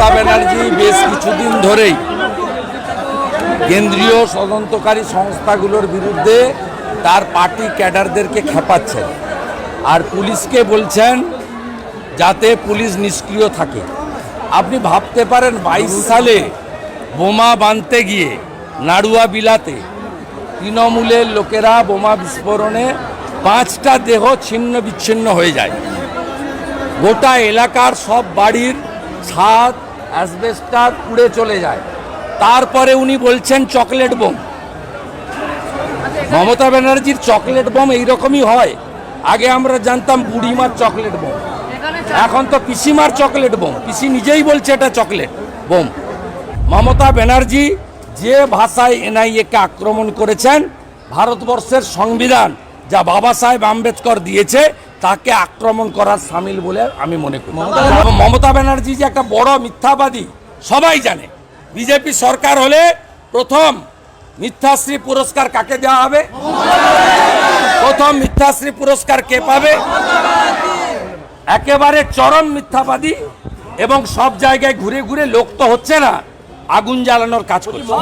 মমতা ব্যানার্জি বেশ কিছুদিন ধরেই। কেন্দ্রীয় তদন্তকারী সংস্থাগুলোর বিরুদ্ধে তার পার্টি ক্যাডারদেরকে খেপাচ্ছেন। আর পুলিশকে বলছেন যাতে পুলিশ নিষ্ক্রিয় থাকে। আপনি ভাবতে পারেন, বাইশ সালে বোমা বাঁধতে গিয়ে নাড়ুয়া বিলাতে তৃণমূলের লোকেরা বোমা বিস্ফোরণে পাঁচটা দেহ ছিন্ন বিচ্ছিন্ন হয়ে যায়। গোটা এলাকার সব বাড়ির ছাদ অ্যাসবেস্টার উড়ে চলে যায়। তারপরে উনি বলছেন চকলেট বোম। মমতা ব্যানার্জির চকলেট বোম এইরকমই হয়। আগে আমরা জানতাম বুড়িমার চকলেট বোম। এখন তো পিসিমার চকলেট বোম। পিসি নিজেই বলছে এটা চকলেট বোম। মমতা ব্যানার্জি যে ভাষায় এনআইএকে আক্রমণ করেছেন, ভারতবর্ষের সংবিধান যা বাবা সাহেব আম্বেদকর দিয়েছে তাকে আক্রমণ করার সামিল বলে আমি মনে করি। মমতা ব্যানার্জি যে একটা বড় মিথ্যাবাদী সবাই জানে বিজেপি সরকার হলে প্রথম মিথ্যাশ্রী পুরস্কার কাকে দেওয়া হবে? প্রথম মিথ্যাশ্রী পুরস্কার কে পাবে? একেবারে চরম মিথ্যাবাদী এবং সব জায়গায় ঘুরে ঘুরে লোক তো হচ্ছে না আগুন জ্বালানোর কাজ করছে।